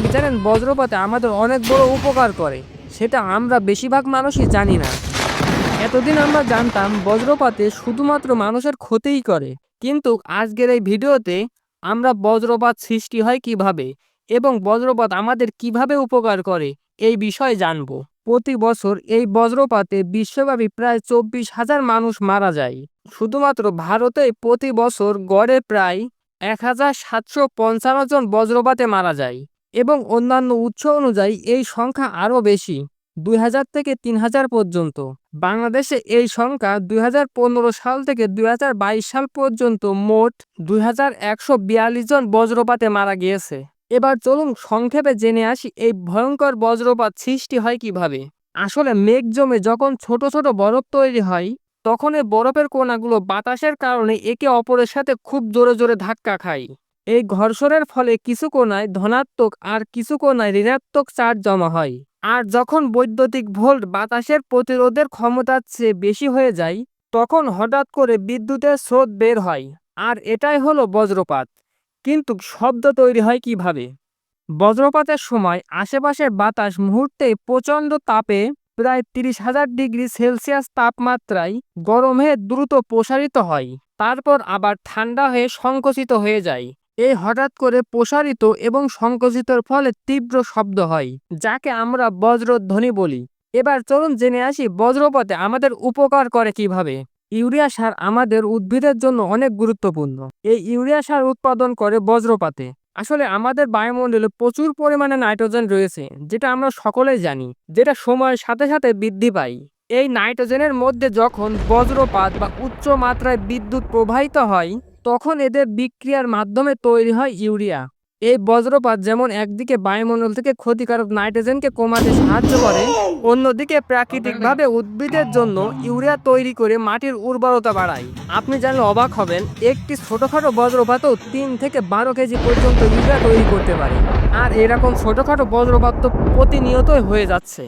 আপনি কি জানেন, বজ্রপাতে আমাদের অনেক বড় উপকার করে। সেটা আমরা বেশিরভাগ মানুষই জানি না। এতদিন আমরা জানতাম, বজ্রপাতে শুধুমাত্র মানুষের ক্ষতিই করে। কিন্তু আজকের এই ভিডিওতে আমরা বজ্রপাত সৃষ্টি হয় কীভাবে এবং বজ্রপাত আমাদের কীভাবে উপকার করে, এই বিষয়ে জানব। প্রতি বছর এই বজ্রপাতে বিশ্বব্যাপী প্রায় চব্বিশ হাজার মানুষ মারা যায়। শুধুমাত্র ভারতে প্রতি বছর গড়ে প্রায় এক হাজার সাতশো পঞ্চান্ন জন বজ্রপাতে মারা যায়। এবং অন্যান্য উৎস অনুযায়ী এই সংখ্যা আরও বেশি, দুই হাজার থেকে তিন হাজার পর্যন্ত। বাংলাদেশে এই সংখ্যা দুই সাল থেকে দুই সাল পর্যন্ত মোট দুই হাজার একশো বিয়াল্লিশ জন বজ্রপাতে মারা গিয়েছে। এবার চলুন সংক্ষেপে জেনে আসি এই ভয়ঙ্কর বজ্রপাত সৃষ্টি হয় কীভাবে। আসলে মেঘ জমে যখন ছোট ছোট বরফ তৈরি হয় তখন এই বরফের কণাগুলো বাতাসের কারণে একে অপরের সাথে খুব জোরে জোরে ধাক্কা খায়। এই ঘর্ষণের ফলে কিছু কোণায় ধনাত্মক আর কিছু কোণায় ঋণাত্মক চার্জ জমা হয়। আর যখন বৈদ্যুতিক ভোল্ট বাতাসের প্রতিরোধের ক্ষমতার চেয়ে বেশি হয়ে যায়, তখন হঠাৎ করে বিদ্যুতের স্রোত বের হয়। আর এটাই হলো বজ্রপাত। কিন্তু শব্দ তৈরি হয় কীভাবে? বজ্রপাতের সময় আশেপাশের বাতাস মুহূর্তে প্রচণ্ড তাপে প্রায় তিরিশ হাজার ডিগ্রি সেলসিয়াস তাপমাত্রায় গরম দ্রুত প্রসারিত হয়। তারপর আবার ঠান্ডা হয়ে সংকুচিত হয়ে যায়। এই হঠাৎ করে প্রসারিত এবং সংকুচিতর ফলে তীব্র শব্দ হয়, যাকে আমরা বজ্রধ্বনি বলি। এবার চলুন জেনে আসি বজ্রপথে আমাদের উপকার করে কীভাবে। ইউরিয়া সার আমাদের উদ্ভিদের জন্য অনেক গুরুত্বপূর্ণ। এই ইউরিয়া সার উৎপাদন করে বজ্রপাতে। আসলে আমাদের বায়ুমণ্ডলে প্রচুর পরিমাণে নাইট্রোজেন রয়েছে, যেটা আমরা সকলেই জানি, যেটা সময়ের সাথে সাথে বৃদ্ধি পায়। এই নাইট্রোজেনের মধ্যে যখন বজ্রপাত বা উচ্চ মাত্রায় বিদ্যুৎ প্রবাহিত হয় তখন এদের বিক্রিয়ার মাধ্যমে তৈরি হয় ইউরিয়া। এই বজ্রপাত যেমন একদিকে বায়ুমণ্ডল থেকে ক্ষতিকারক নাইট্রোজেনকে কমাতে সাহায্য করে, অন্যদিকে প্রাকৃতিকভাবে উদ্ভিদের জন্য ইউরিয়া তৈরি করে মাটির উর্বরতা বাড়ায়। আপনি জানলে অবাক হবেন, একটি ছোটোখাটো বজ্রপাতও তিন থেকে বারো কেজি পর্যন্ত ইউরিয়া তৈরি করতে পারে। আর এরকম ছোটোখাটো বজ্রপাত তো প্রতিনিয়তই হয়ে যাচ্ছে।